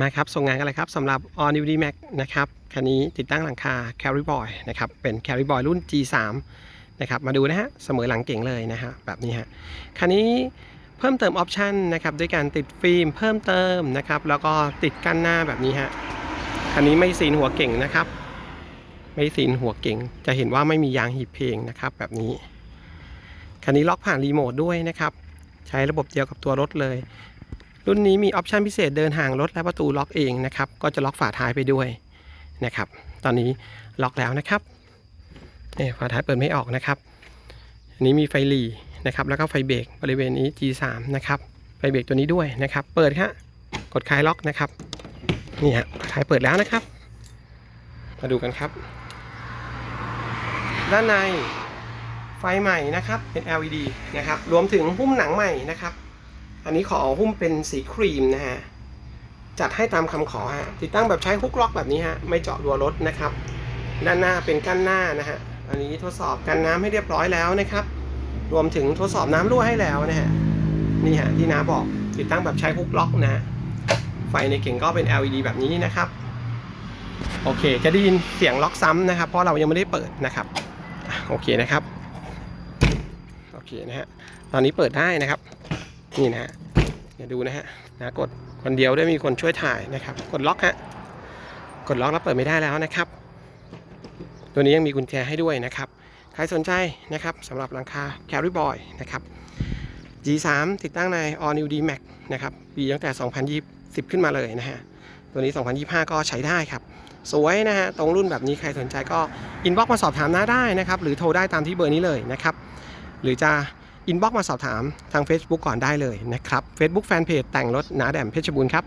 มาครับ ส่งงานกันเลยครับสำหรับ All New D Max นะครับ คันนี้ติดตั้งหลังคา Carry Boy นะครับ เป็น Carry Boy รุ่น G3 นะครับ มาดูนะฮะ เสมอหลังเก่งเลยนะฮะ แบบนี้ฮะ คันนี้เพิ่มเติมออปชันนะครับ ด้วยการติดฟิล์มเพิ่มเติมนะครับ แล้วก็ติดกั้นหน้าแบบนี้ฮะ คันนี้ไม่ซีนหัวเก่งนะครับ ไม่ซีนหัวเก่ง จะเห็นว่าไม่มียางหีบเพลงนะครับ แบบนี้ คันนี้ล็อกผ่านรีโมทด้วยนะครับ ใช้ระบบเดียวกับตัวรถเลย รุ่นนี้มีออปชันพิเศษเดินห่างรถและประตูล็อกเองนะครับ ก็จะล็อกฝาท้ายไปด้วยนะครับ ตอนนี้ล็อกแล้วนะครับเนี่ยฝาท้ายเปิดไม่ออกนะครับ อันนี้มีไฟหลีนะครับ แล้วก็ไฟเบรกบริเวณนี้ G3 นะครับ ไฟเบรกตัวนี้ด้วยนะครับ เปิดครับกดคลายล็อกนะครับ นี่ฮะฝาท้ายเปิดแล้วนะครับ มาดูกันครับ ด้านในไฟใหม่นะครับ เป็น LED นะครับ รวมถึงหุ้มหนังใหม่นะครับ อันนี้ขอหุ้มเป็นสีครีมนะฮะ จัดให้ตามคำขอฮะ ติดตั้งแบบใช้ฮุกล็อกแบบนี้ฮะ ไม่เจาะรัวรถนะครับ ด้านหน้าเป็นกั้นหน้านะฮะ อันนี้ทดสอบกันน้ำให้เรียบร้อยแล้วนะครับ รวมถึงทดสอบน้ำรั่วให้แล้วนะฮะ นี่ฮะที่น้าบอกติดตั้งแบบใช้ฮุกล็อกนะ ไฟในเก่งก็เป็น LED แบบนี้นะครับ โอเค จะได้ยินเสียงล็อกซ้ำนะครับ เพราะเรายังไม่ได้เปิดนะครับ โอเคนะครับ โอเคนะฮะ ตอนนี้เปิดได้นะครับ นี่นะฮะเดี๋ยวดูนะฮะนะกดคนเดียวได้มีคนช่วยถ่ายนะครับ กดล็อกฮะกดล็อกแล้วเปิดไม่ได้แล้วนะครับ ตัวนี้ยังมีกุญแจให้ด้วยนะครับ ใครสนใจนะครับสำหรับหลังคา Carry Boy นะครับ G3 ติดตั้งใน All New D Max นะครับปีตั้งแต่ 2020 ขึ้นมาเลยนะฮะ ตัวนี้ 2025 ก็ใช้ได้ครับ สวยนะฮะ ตรงรุ่นแบบนี้ใครสนใจก็อินบ็อกมาสอบถามหน้าได้นะครับ หรือโทรได้ตามที่เบอร์นี้เลยนะครับ หรือจะ อินบ็อกมาสอบถามทาง Facebook ก่อนได้เลยนะครับ Facebook Fanpage แต่งรถนาแดมเพชรบูรณ์ครับ